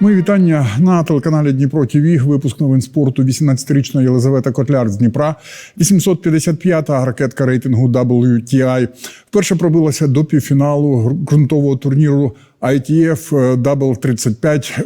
Мої вітання на телеканалі Дніпро ТВ. Випуск новин спорту. 18-річна Єлизавета Котляр з Дніпра, 855-та ракетка рейтингу WTI. Вперше пробилася до півфіналу ґрунтового турніру ITF Double 35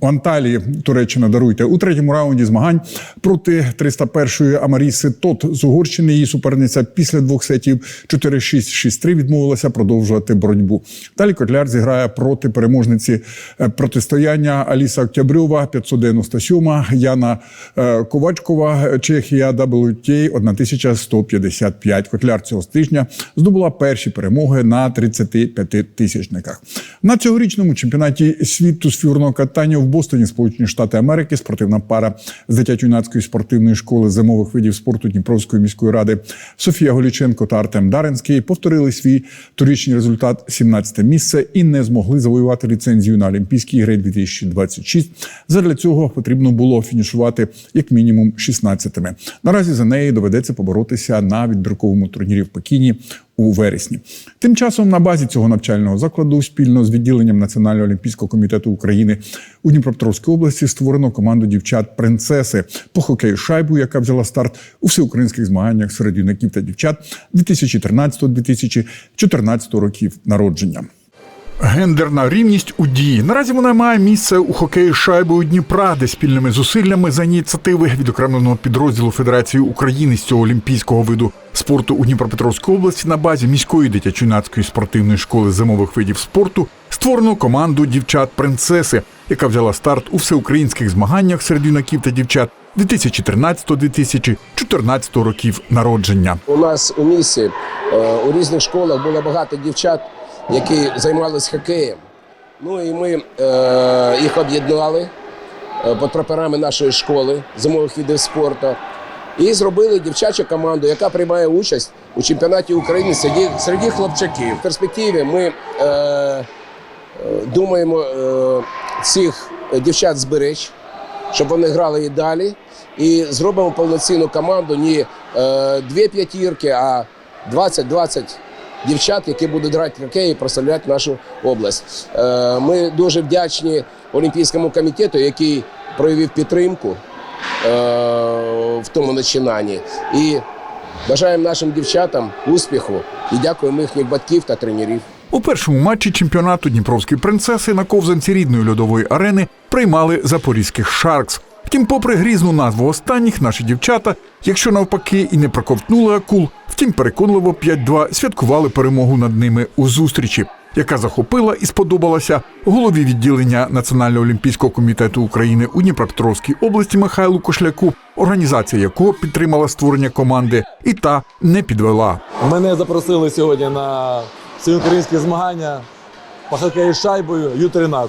в Анталії. Туреччина даруйте у третьому раунді змагань проти 301-ї Амаріси Тот з Угорщини. Її суперниця після двох сетів 4-6, 6-3 відмовилася продовжувати боротьбу. Далі Котляр зіграє проти переможниці е, протистояння Аліса Октябрьова, 597, Яна е, Ковачкова, Чехія, WTA 1155. Котляр цього тижня здобула перші перемоги на 35 тисячниках. На цьогорічному чемпіонаті світу з фігурного катання в Бостоні, Сполучені Штати Америки, спортивна пара з дитячо-юнацької спортивної школи зимових видів спорту Дніпровської міської ради Софія Голіченко та Артем Даринський повторили свій торічний результат 17 місце і не змогли завоювати ліцензію на Олімпійські ігри 2026. Задля цього потрібно було фінішувати як мінімум 16-ми. Наразі за неї доведеться поборотися на відбірковому турнірі в Пекіні у вересні. Тим часом на базі цього навчального закладу спільно з відділенням Національного олімпійського комітету України у Дніпропетровській області створено команду дівчат принцеси по хокею шайбу, яка взяла старт у всеукраїнських змаганнях серед юнаків та дівчат 2013-2014 років народження. Гендерна рівність у дії. Наразі вона має місце у хокеї шайбою Дніпра, де спільними зусиллями за ініціативи відокремленого підрозділу Федерації України з цього олімпійського виду спорту у Дніпропетровській області на базі міської дитячо-юнацької спортивної школи зимових видів спорту створено команду дівчат принцеси, яка взяла старт у всеукраїнських змаганнях серед юнаків та дівчат 2013-2014 років народження. У нас у місті е, у різних школах було багато дівчат, які займалися хокеєм. Ну і ми е, їх об'єднали е, під прапорами нашої школи зимових видів спорту. І зробили дівчачу команду, яка приймає участь у чемпіонаті України серед, серед хлопчаків. В перспективі ми е, е, думаємо е, цих дівчат зберечь, щоб вони грали і далі. І зробимо повноцінну команду не е, дві п'ятірки, а 20-20 дівчат, які будуть грати хокей і прославляти нашу область. Е, ми дуже вдячні Олімпійському комітету, який проявив підтримку е, в тому починанні. І бажаємо нашим дівчатам успіху і дякуємо їхніх батьків та тренерів. У першому матчі чемпіонату Дніпровські принцеси на ковзанці рідної льодової арени приймали запорізьких Шаркс. Втім, попри грізну назву останніх, наші дівчата, якщо навпаки і не проковтнули акул, втім переконливо 5-2 святкували перемогу над ними у зустрічі, яка захопила і сподобалася голові відділення Національного олімпійського комітету України у Дніпропетровській області Михайлу Кошляку, організація якого підтримала створення команди, і та не підвела. Мене запросили сьогодні на всеукраїнські змагання по хокею з шайбою Ю-13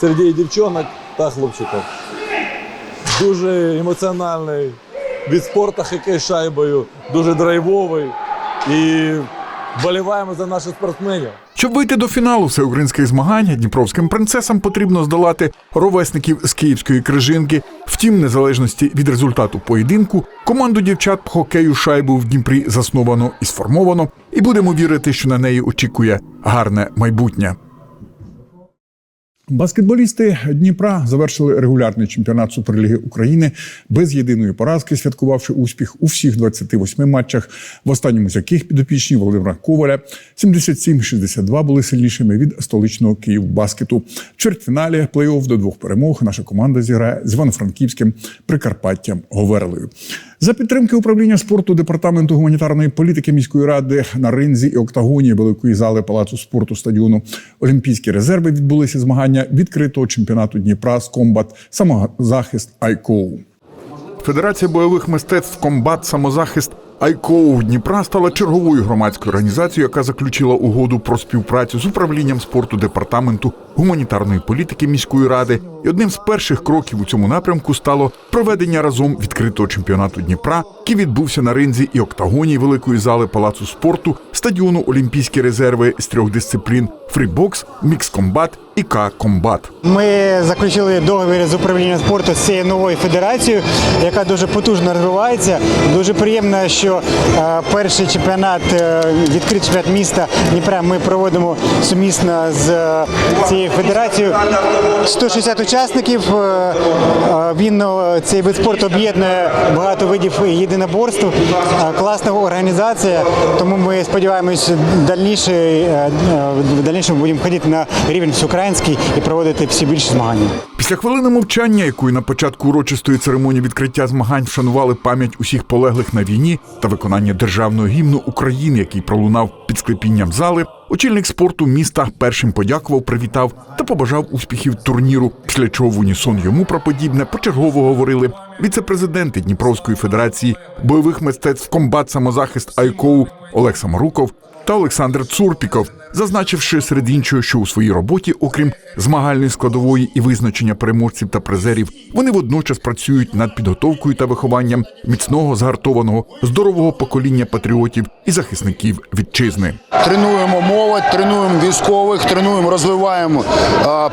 серед дівчонок та хлопчиків. Дуже емоціональний від спорту хокей шайбою, дуже драйвовий. І вболіваємо за наших спортсменів. Щоб вийти до фіналу всеукраїнських змагань, дніпровським принцесам потрібно здолати ровесників з київської крижинки. Втім, незалежності від результату поєдинку, команду дівчат по хокею шайбу в Дніпрі засновано і сформовано, і будемо вірити, що на неї очікує гарне майбутнє. Баскетболісти Дніпра завершили регулярний чемпіонат Суперліги України без єдиної поразки, святкувавши успіх у всіх 28 матчах, в останньому з яких підопічні Володимира Коваля 77-62 були сильнішими від столичного Київбаскету. В чвертьфіналі плей-офф до двох перемог наша команда зіграє з Івано-Франківським Прикарпаттям Говерлою. За підтримки управління спорту департаменту гуманітарної політики міської ради на ринзі і октагоні великої зали палацу спорту стадіону Олімпійські резерви відбулися змагання відкритого чемпіонату Дніпра з комбат самозахист Айкоу. Федерація бойових мистецтв Комбат Самозахист Айкоу Дніпра стала черговою громадською організацією, яка заключила угоду про співпрацю з управлінням спорту департаменту гуманітарної політики міської ради. І одним з перших кроків у цьому напрямку стало проведення разом відкритого чемпіонату Дніпра, який відбувся на ринзі і октагоні великої зали палацу спорту, стадіону Олімпійські резерви з трьох дисциплін: фрібокс, мікс-комбат і К-комбат. Ми заключили договір з управлінням спорту з цією новою федерацією, яка дуже потужно розвивається. Дуже приємно, що е, перший чемпіонат, е, відкритий чемпіонат міста Дніпра ми проводимо сумісно з е, цією цією федерацією. 160 учасників. Він цей вид спорту об'єднує багато видів єдиноборств. Класна організація, тому ми сподіваємось в дальнішому будемо ходити на рівень всеукраїнський і проводити всі більші змагання. Після хвилини мовчання, якою на початку урочистої церемонії відкриття змагань вшанували пам'ять усіх полеглих на війні та виконання державного гімну України, який пролунав під склепінням зали, очільник спорту міста першим подякував, привітав та побажав успіхів турніру. Після чого в унісон йому про подібне почергово говорили віце-президенти Дніпровської федерації бойових мистецтв комбат самозахист Айкоу Олег Самаруков та Олександр Цурпіков, зазначивши серед іншого, що у своїй роботі, окрім змагальної складової і визначення переможців та призерів, вони водночас працюють над підготовкою та вихованням міцного, згартованого, здорового покоління патріотів і захисників вітчизни. Тренуємо молодь, тренуємо військових, тренуємо, розвиваємо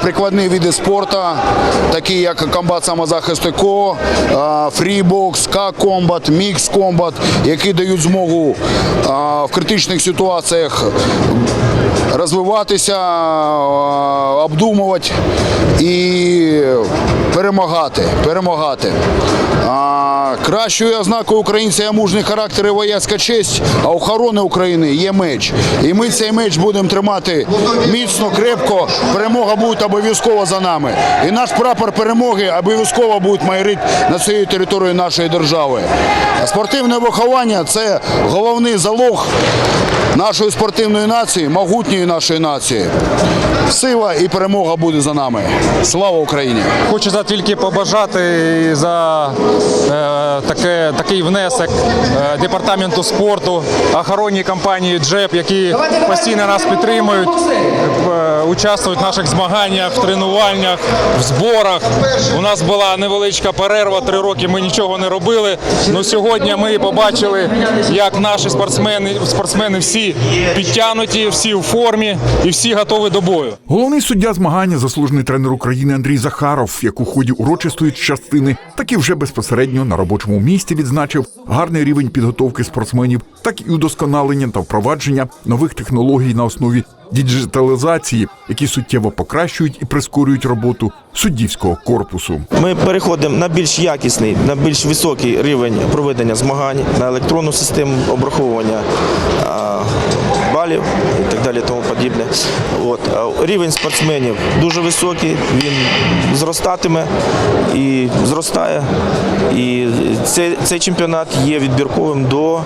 прикладні види спорту, такі як комбат самозахисту КО, фрібокс, К-комбат, мікс-комбат, які дають змогу в критичних ситуаціях розвиватися, е, обдумувати і перемагати. перемагати. Кращою ознакою українця є мужний характер і вояцька честь, а охорони України є меч. І ми цей меч будемо тримати міцно, крепко. Перемога буде обов'язково за нами. І наш прапор перемоги обов'язково буде майорити на цією територією нашої держави. Спортивне виховання це головний залог нашої спортивної нації, могутньої нашої нації. Сила і перемога буде за нами. Слава Україні! Хочу тільки побажати за е, таке, такий внесок е, департаменту спорту, охоронній компанії Джеб, які постійно нас підтримують, е, участвують в наших змаганнях, в тренуваннях, в зборах. У нас була невеличка перерва, три роки ми нічого не робили. Ну сьогодні ми побачили, як наші спортсмени, спортсмени всі підтягнуті, всі в формі і всі готові до бою. Головний суддя змагання, заслужений тренер України Андрій Захаров, як у ході урочистої частини, так і вже безпосередньо на робочому місці відзначив гарний рівень підготовки спортсменів, так і удосконалення та впровадження нових технологій на основі діджиталізації, які суттєво покращують і прискорюють роботу суддівського корпусу. Ми переходимо на більш якісний, на більш високий рівень проведення змагань, на електронну систему обраховування балів і так далі, тому подібне. От. Рівень спортсменів дуже високий, він зростатиме і зростає. І цей, цей чемпіонат є відбірковим до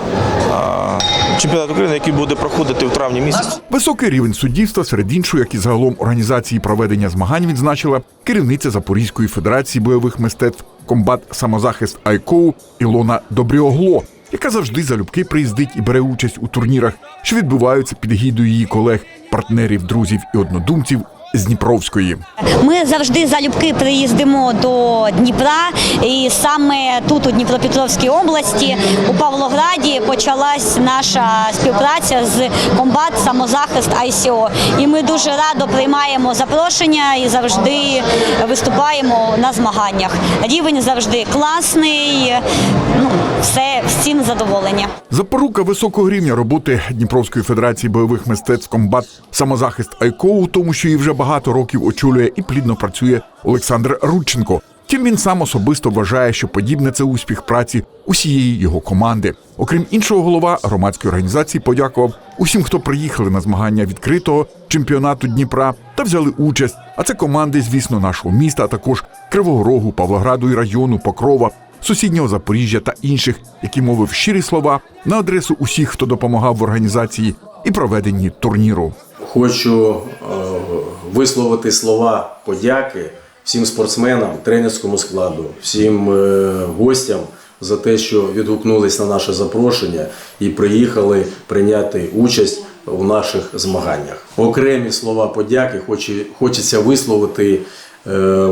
а, чемпіонату України, який буде проходити в травні місяці. Високий рівень суддівства серед іншого, як і загалом організації проведення змагань, відзначила керівниця Запорізької федерації бойових мистецтв комбат самозахист Айкоу Ілона Добріогло, яка завжди залюбки приїздить і бере участь у турнірах, що відбуваються під гідою її колег, партнерів, друзів і однодумців з Дніпровської. Ми завжди залюбки приїздимо до Дніпра, і саме тут, у Дніпропетровській області, у Павлограді, почалась наша співпраця з комбат самозахист ICO. І ми дуже радо приймаємо запрошення і завжди виступаємо на змаганнях. Рівень завжди класний. Ну, все всім задоволення. Запорука високого рівня роботи Дніпровської федерації бойових мистецтв комбат самозахист Айкоу, тому, що її вже багато років очолює і плідно працює Олександр Рудченко. Втім, він сам особисто вважає, що подібне це успіх праці усієї його команди. Окрім іншого, голова громадської організації подякував усім, хто приїхали на змагання відкритого чемпіонату Дніпра та взяли участь. А це команди, звісно, нашого міста, а також Кривого Рогу, Павлограду і району, Покрова, сусіднього Запоріжжя та інших, які мовив щирі слова на адресу усіх, хто допомагав в організації і проведенні турніру. Хочу е, висловити слова подяки всім спортсменам, тренерському складу, всім е, гостям за те, що відгукнулись на наше запрошення і приїхали прийняти участь у наших змаганнях. Окремі слова подяки хоче- хочеться висловити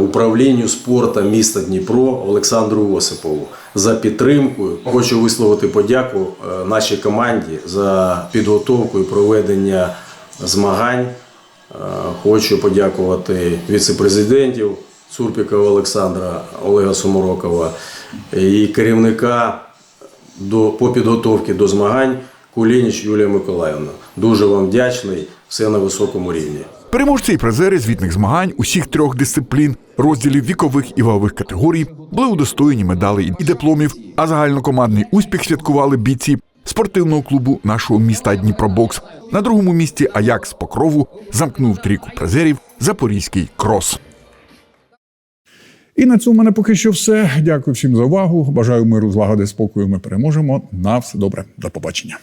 управлінню спорту міста Дніпро Олександру Осипову за підтримку. Хочу висловити подяку е, нашій команді за підготовку і проведення змагань. Е, Хочу подякувати віце-президентів Цурпікова Олександра Олега Суморокова і керівника до, по підготовці до змагань Кулініч Юлія Миколаївна. Дуже вам вдячний, все на високому рівні. Переможці і призери звітних змагань усіх трьох дисциплін, розділів вікових і вагових категорій були удостоєні медалей і дипломів. А загальнокомандний успіх святкували бійці спортивного клубу нашого міста Дніпробокс. На другому місці Аякс Покрову замкнув трійку призерів Запорізький крос. І на цьому мене поки що все. Дякую всім за увагу. Бажаю миру, злагоди, спокою. Ми переможемо. На все добре. До побачення.